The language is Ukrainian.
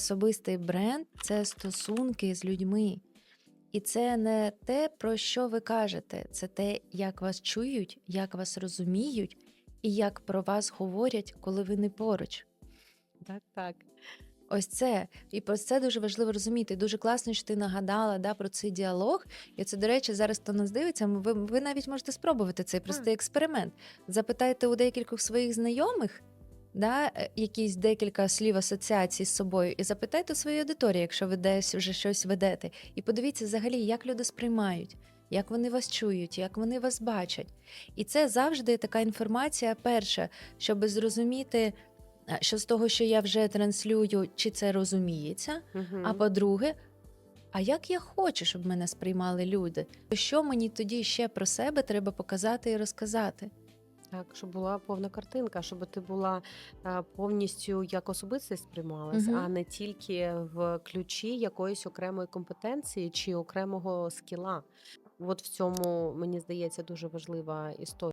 Особистий бренд це стосунки з людьми. І це не те, про що ви кажете, це те, як вас чують, як вас розуміють і як про вас говорять, коли ви не поруч. Так, так. Ось це. І про це дуже важливо розуміти. Дуже класно, що ти нагадала да, про цей діалог. І це, до речі, зараз хто нас дивиться, ви, ви навіть можете спробувати цей простий експеримент. Запитайте у декількох своїх знайомих. Да, е, якісь декілька слів асоціацій з собою, і запитайте у своїй аудиторії, якщо ви десь вже щось ведете, і подивіться взагалі, як люди сприймають, як вони вас чують, як вони вас бачать. І це завжди така інформація, перша, щоб зрозуміти, е, що з того, що я вже транслюю, чи це розуміється. Мгм. А по-друге, а як я хочу, щоб мене сприймали люди? Що мені тоді ще про себе треба показати і розказати? Так, щоб була повна картинка, щоб ти була е, повністю як особистість сприймалась, угу. а не тільки в ключі якоїсь окремої компетенції чи окремого скіла. От в цьому мені здається дуже важлива історія.